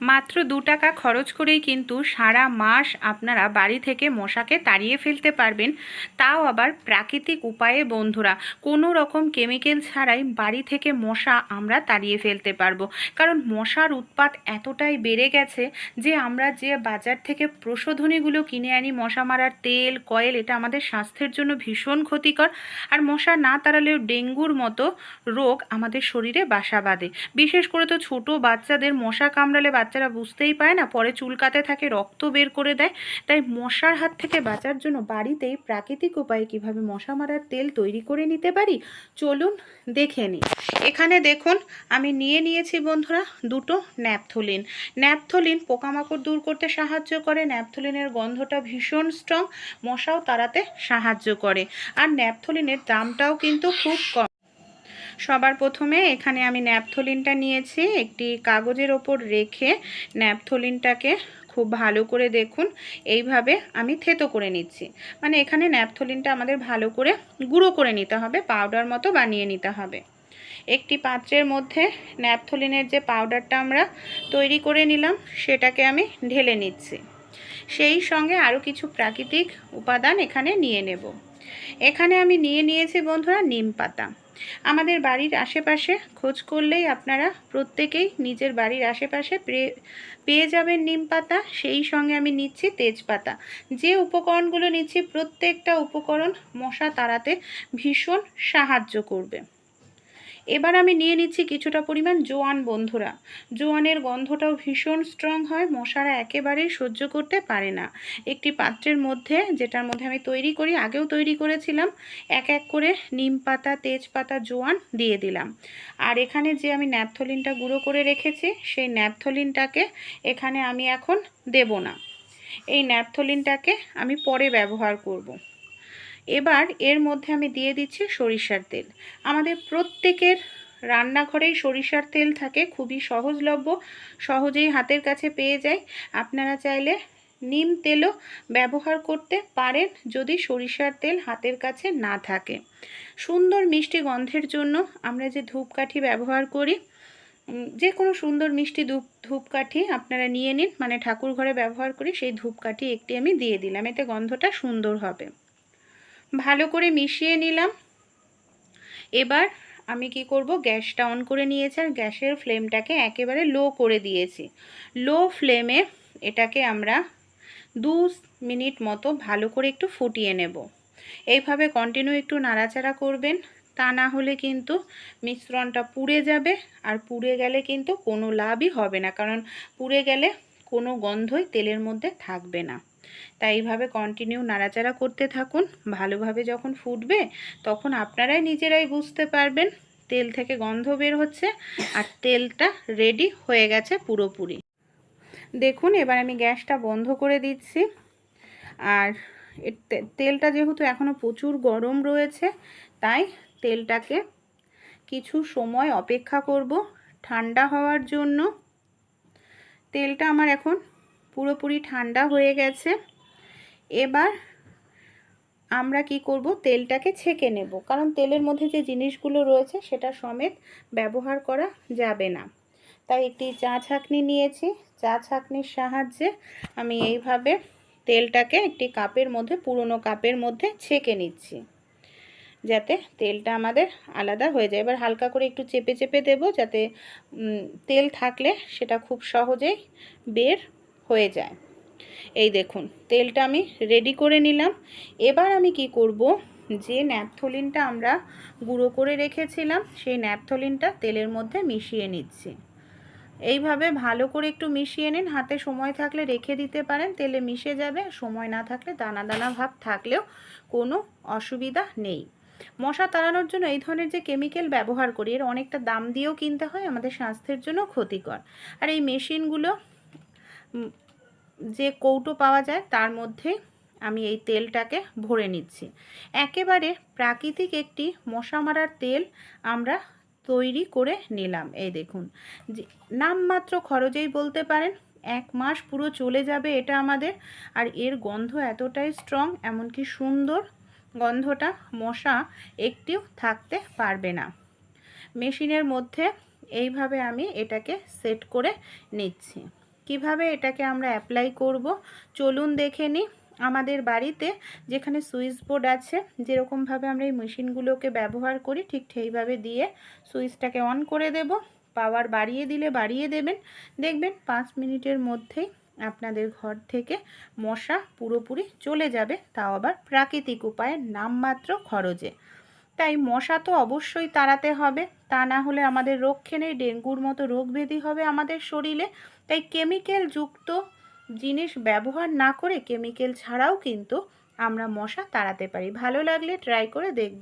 মাত্র দু টাকা খরচ করেই কিন্তু সারা মাস আপনারা বাড়ি থেকে মশাকে তাড়িয়ে ফেলতে পারবেন। তাও আবার প্রাকৃতিক উপায়ে বন্ধুরা, কোনো রকম কেমিক্যাল ছাড়াই বাড়ি থেকে মশা আমরা তাড়িয়ে ফেলতে পারব। কারণ মশার উৎপাত এতটাই বেড়ে গেছে যে আমরা যে বাজার থেকে প্রশোধনীগুলো কিনে আনি, মশা মারার তেল, কয়েল, এটা আমাদের স্বাস্থ্যের জন্য ভীষণ ক্ষতিকর। আর মশা না তাড়ালেও ডেঙ্গুর মতো রোগ আমাদের শরীরে বাসা বাঁধে। বিশেষ করে তো ছোট বাচ্চাদের মশা কামড়ালে বাচ্চারা বুঝতেই পারে না। পরে চুলকাতে থাকে, রক্ত বের করে দেয়। তাই মশার হাত থেকে বাঁচার জন্য বাড়িতেই প্রাকৃতিক উপায়ে কীভাবে মশা মারার তেল তৈরি করে নিতে পারি, চলুন দেখে নিই। এখানে দেখুন, আমি নিয়ে নিয়েছি বন্ধুরা দুটো ন্যাপথলিন। ন্যাপথলিন পোকামাকড় দূর করতে সাহায্য করে, ন্যাপথলিনের গন্ধটা ভীষণ স্ট্রং মশাও তাড়াতে সাহায্য করে। আর ন্যাপথলিনের দামটাও কিন্তু খুব কম। সবার প্রথমে এখানে আমি ন্যাপথলিনটা নিয়েছি। একটি কাগজের ওপর রেখে ন্যাপথলিনটাকে খুব ভালো করে দেখুন। এইভাবে আমি থেতো করে নিচ্ছি। মানে এখানে ন্যাপথলিনটা আমাদের ভালো করে গুঁড়ো করে নিতে হবে, পাউডার মতো বানিয়ে নিতে হবে। একটি পাত্রের মধ্যে ন্যাপথলিনের যে পাউডারটা আমরা তৈরি করে নিলাম, সেটাকে আমি ঢেলে নিচ্ছি। সেই সঙ্গে আরও কিছু প্রাকৃতিক উপাদান এখানে নিয়ে নেব। এখানে আমি নিয়ে নিয়েছি বন্ধুরা নিম পাতা। আমাদের বাড়ির আশেপাশে খোঁজ করলেই আপনারা প্রত্যেকেই নিজের বাড়ির আশেপাশে পেয়ে- যাবেন নিম পাতা। সেই সঙ্গে আমি নিচ্ছি তেজপাতা। যে উপকরণগুলো নিচ্ছি প্রত্যেকটা উপকরণ মশা তাড়াতে ভীষণ সাহায্য করবে। এবার আমি নিয়ে নিচ্ছি কিছুটা পরিমাণ জোয়ান, বন্ধুরা। জোয়ানের গন্ধটাও ভীষণ স্ট্রং হয়, মশারা একেবারেই সহ্য করতে পারে না। একটি পাত্রের মধ্যে, যেটার মধ্যে আমি তৈরি করি, আগেও তৈরি করেছিলাম, এক এক করে নিম পাতা তেজপাতা জোয়ান দিয়ে দিলাম। আর এখানে যে আমি ন্যাপথলিনটা গুঁড়ো করে রেখেছি, সেই ন্যাপথলিনটাকে এখানে আমি এখন দেব না। এই ন্যাপথলিনটাকে আমি পরে ব্যবহার করব। এবার এর মধ্যে আমি দিয়ে দিচ্ছি সরিষার তেল। আমাদের প্রত্যেকের রান্নাঘরেই সরিষার তেল থাকে, খুবই সহজলভ্য, সহজেই হাতের কাছে পেয়ে যায়। আপনারা চাইলে নিম তেলও ব্যবহার করতে পারেন যদি সরিষার তেল হাতের কাছে না থাকে। সুন্দর মিষ্টি গন্ধের জন্য আমরা যে ধূপকাঠি ব্যবহার করি যে কোনো সুন্দর মিষ্টি ধূপ, ধূপকাঠি আপনারা নিয়ে নিন। মানে ঠাকুর ঘরে ব্যবহার করি, সেই ধূপকাঠি একটি আমি দিয়ে দিলাম, এতে গন্ধটা সুন্দর হবে। ভালো করে মিশিয়ে নিলাম। এবার আমি কি করব? গ্যাসটা অন করে নিয়েছি আর গ্যাসের ফ্লেমটাকে একেবারে লো করে দিয়েছি। লো ফ্লেমে এটাকে আমরা দু মিনিট মতো ভালো করে একটু ফুটিয়ে নেব। এইভাবে কন্টিনিউ একটু নাড়াচাড়া করবেন। তা না হলে কিন্তু মিশ্রণটা পুড়ে যাবে আর পুড়ে গেলে কিন্তু কোনো লাভই হবে না, কারণ পুড়ে গেলে কোনো গন্ধই তেলের মধ্যে থাকবে না। তাই এইভাবে কন্টিনিউ নাড়াচাড়া করতে থাকুন। ভালোভাবে যখন ফুটবে, তখন আপনারাই নিজেরাই বুঝতে পারবেন তেল থেকে গন্ধ বের হচ্ছে আর তেলটা রেডি হয়ে গেছে পুরোপুরি। দেখুন, এবার আমি গ্যাসটা বন্ধ করে দিচ্ছি। আর তেলটা যেহেতু এখনও প্রচুর গরম রয়েছে, তাই তেলটাকে কিছু সময় অপেক্ষা করব ঠান্ডা হওয়ার জন্য। তেলটা আমার এখন পুরোপুরি ঠান্ডা হয়ে গেছে। এবার আমরা কি করব? তেলটাকে ছেঁকে নেব। কারণ তেলের মধ্যে যে জিনিসগুলো রয়েছে, সেটা সমেত ব্যবহার করা যাবে না। তাই একটি চা ছাঁকনি নিয়েছি। চা ছাঁকনির সাহায্যে আমি এইভাবে তেলটাকে একটি কাপের মধ্যে, পুরনো কাপের মধ্যে ছেঁকে নিচ্ছি। যাতে তেলটা আমাদের আলাদা হয়ে যায়। এবার হালকা করে একটু চেপে চেপে দেব যাতে তেল থাকলে সেটা খুব সহজেই বের হয়ে যায়। এই দেখুন, তেলটা আমি রেডি করে নিলাম। এবার আমি কি করব? যে ন্যাপথলিনটা আমরা গুঁড়ো করে রেখেছিলাম, সেই ন্যাপথলিনটা তেলের মধ্যে মিশিয়ে নিচ্ছি। এইভাবে ভালো করে একটু মিশিয়ে নিন। হাতে সময় থাকলে রেখে দিতে পারেন, তেলে মিশে যাবে। সময় না থাকলে দানা দানা ভাব থাকলেও কোনো অসুবিধা নেই। মশা তাড়ানোর জন্য এই ধরনের যে কেমিক্যাল ব্যবহার করি, এর অনেকটা দাম দিয়েও কিনতে হয়, আমাদের স্বাস্থ্যের জন্য ক্ষতিকর। আর এই মেশিনগুলো যে কৌটো পাওয়া যায় তার মধ্যে আমি এই তেলটাকে ভরে নিচ্ছি। একেবারে প্রাকৃতিক একটি মশা মারার তেল আমরা তৈরি করে নিলাম। এই দেখুন নামমাত্র খরচেই বলতে পারেন, এক মাস পুরো চলে যাবে এটা আমাদের, আর এর গন্ধ এতটাই স্ট্রং এমনকি সুন্দর গন্ধটা মশা একটিও থাকতে পারবে না। মেশিনের মধ্যে এইভাবে আমি এটাকে সেট করে নিচ্ছি। কীভাবে এটাকে আমরা অ্যাপ্লাই করব? চলুন দেখে নিই আমাদের বাড়িতে যেখানে সুইচ বোর্ড আছে যেরকমভাবে আমরা এই মেশিনগুলোকে ব্যবহার করি, ঠিক সেইভাবে দিয়ে সুইচটাকে অন করে দেব। পাওয়ার বাড়িয়ে দিলে বাড়িয়ে দেবেন। দেখবেন পাঁচ মিনিটের মধ্যেই আপনাদের ঘর থেকে মশা পুরোপুরি চলে যাবে, তাও আবার প্রাকৃতিক উপায়ে নামমাত্র খরচে। তাই মশা তো অবশ্যই তাড়াতে হবে। তা না হলে আমাদের রক্ষে নেই, ডেঙ্গুর মতো রোগ ব্যাধি হবে আমাদের শরীরে। তাই কেমিক্যাল যুক্ত জিনিস ব্যবহার না করে কেমিক্যাল ছাড়াও কিন্তু আমরা মশা তাড়াতে পারি। ভালো লাগলে ট্রাই করে দেখবেন।